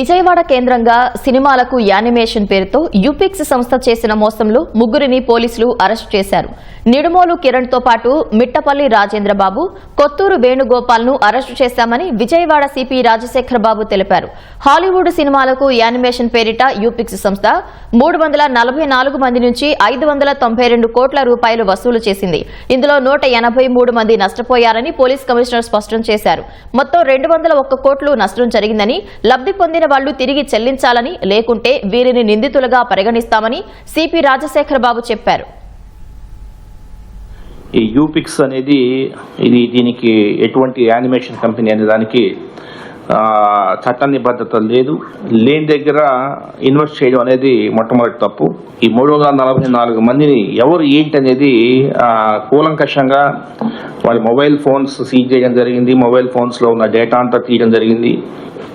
విజయవాడ కేంద్రంగా సినిమాలకు యానిమేషన్ పేరుతో యూపిక్స్ సంస్థ చేసిన మోసంలో ముగ్గురిని పోలీసులు అరెస్టు చేశారు. నిడుమోలు కిరణ్తో పాటు మిట్టపల్లి రాజేంద్రబాబు కొత్తూరు వేణుగోపాల్ను అరెస్టు చేశామని విజయవాడ సిపి రాజశేఖరబాబు తెలిపారు. హాలీవుడ్ సినిమాలకు యానిమేషన్ పేరిట యూపిక్స్ సంస్థ మూడు వందల నలభై నాలుగు మంది నుంచి ఐదు వందల తొంభై రెండు కోట్ల రూపాయలు వసూలు చేసింది. ఇందులో నూట ఎనభై మూడు మంది నష్టపోయారని పోలీస్ కమిషనర్ స్పష్టం చేశారు. మొత్తం రెండు వందల ఒక్క కోట్లు నష్టం జరిగిందని లబ్ధి పొందిన వాళ్ళు తిరిగి చెల్లించాలని లేకుంటే వీరిని నిందితులుగా పరిగణిస్తామని సిపి రాజశేఖర బాబు చెప్పారు. ఈ యూపిక్స్ అనేది ఇది దీనికి ఎటువంటి యానిమేషన్ కంపెనీ అనే దానికి చట్ట నిబద్ధత లేదు. లేని దగ్గర ఇన్వెస్ట్ చేయడం అనేది మొట్టమొదటి తప్పు. ఈ మూడు వందల నలభై నాలుగు మందిని ఎవరు ఏంటి అనేది కూలంకషంగా వాళ్ళ మొబైల్ ఫోన్స్ సీజ్ చేయడం జరిగింది. మొబైల్ ఫోన్స్లో ఉన్న డేటా అంతా తీయడం జరిగింది.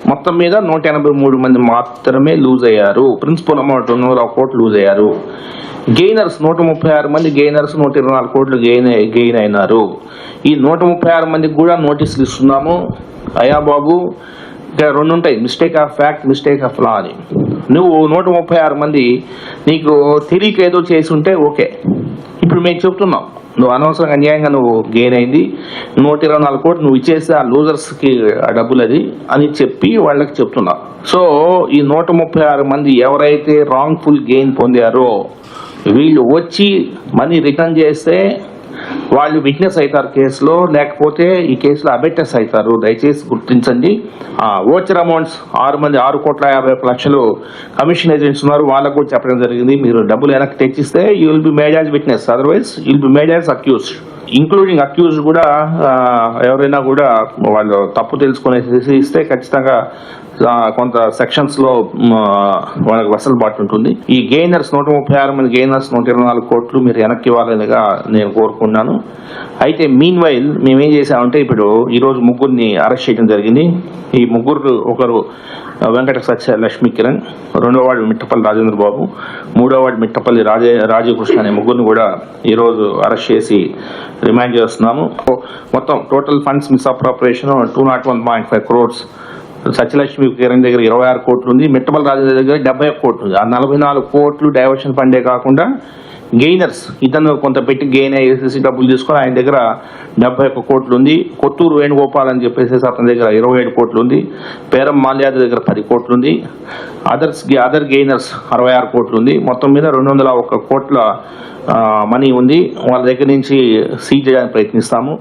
మొత్తం మీద నూట ఎనభై మూడు మంది మాత్రమే లూజ్ అయ్యారు. ప్రిన్సిపల్ అమౌంట్ రెండు వందల కోట్లు లూజ్ అయ్యారు. గెయినర్స్ నూట ముప్పై ఆరు మంది గెయినర్స్ నూట ఇరవై నాలుగు కోట్లు గెయిన్ గెయిన్ అయినారు. ఈ నూట ముప్పై ఆరు మందికి కూడా నోటీసులు ఇస్తున్నాము. అయ్యా బాబు ఇక్కడ రెండు ఉంటాయి mistake of fact mistake of law అని. నువ్వు నూట ముప్పై ఆరు మంది నీకు తెలియక ఏదో చేసి ఉంటే ఓకే. ఇప్పుడు మేము చెప్తున్నాం. నువ్వు అనవసరంగా అన్యాయంగా నువ్వు గెయిన్ అయింది. నూట ఇరవై నాలుగు కోట్లు నువ్వు ఇచ్చేస్తే ఆ లూజర్స్కి ఆ డబ్బులు అది అని చెప్పి వాళ్ళకి చెప్తున్నా. సో ఈ నూట ముప్పై ఆరు మంది ఎవరైతే రాంగ్ఫుల్ గెయిన్ పొందారో వీళ్ళు వచ్చి మనీ రిటర్న్ చేస్తే వాళ్ళు విట్నెస్ అవుతారు కేసులో లేకపోతే ఈ కేసులో అబెట్నెస్ అవుతారు. దయచేసి గుర్తించండి. ఓచర్ అమౌంట్స్ ఆరు మంది ఆరు కోట్ల యాభై లక్షలు కమిషన్ ఏజెంట్స్ ఉన్నారు. వాళ్ళకు కూడా చెప్పడం జరిగింది. మీరు డబ్బులు వెనక్కి తెచ్చిస్తే you will be made as witness otherwise you'll be made as accused including accuse కూడా ఎవరైనా కూడా వాళ్ళు తప్పు తెలుసుకునేసి ఇస్తే ఖచ్చితంగా కొంత సెక్షన్స్లో మనకు వాళ్ళకి వెసలుబాటు ఉంటుంది. ఈ గెయినర్స్ నూట ముప్పై ఆరు మంది గెయినర్స్ నూట ఇరవై నాలుగు కోట్లు మీరు వెనక్కి ఇవ్వాలనిగా నేను కోరుకున్నాను అయితే మీన్ వైల్ మేము ఏం చేసామంటే ఇప్పుడు ఈరోజు ముగ్గురిని అరెస్ట్ చేయడం జరిగింది. ఈ ముగ్గురు ఒకరు వెంకట సత్య లక్ష్మీ కిరణ్ రెండో వాడు మిట్టపల్లి రాజేంద్ర బాబు మూడో వాడు మిట్టపల్లి రాజే రాజీవకృష్ణ అనే ముగ్గురిని కూడా ఈరోజు అరెస్ట్ చేసి రిమాండ్ చేస్తున్నాము. మొత్తం total funds misappropriation two naught one point five crores Satyalakshmi Kiran దగ్గర ఇరవై ఆరు కోట్లు ఉంది మిట్టపల్లి రాజు దగ్గర డెబ్బై ఒక కోట్లు. ఉంది ఆ నలభై నాలుగు కోట్లు డైవర్షన్ ఫండే కాకుండా గెయినర్స్ ఇతను కొంత పెట్టి గెయిన్ అయ్యేసి డబ్బులు తీసుకొని ఆయన దగ్గర డెబ్బై ఒక్క కోట్లు ఉంది కొత్తూరు వేణుగోపాల్ అని చెప్పేసి అతని దగ్గర ఇరవై ఏడు కోట్లు ఉంది పేరం మాల్యాది దగ్గర పది కోట్లు ఉంది అదర్స్ అదర్ గెయినర్స్ అరవై ఆరు కోట్లు ఉంది మొత్తం మీద రెండు వందల ఒక్క కోట్ల మనీ ఉంది. వాళ్ళ దగ్గర నుంచి సీజ్ చేయడానికి ప్రయత్నిస్తాము.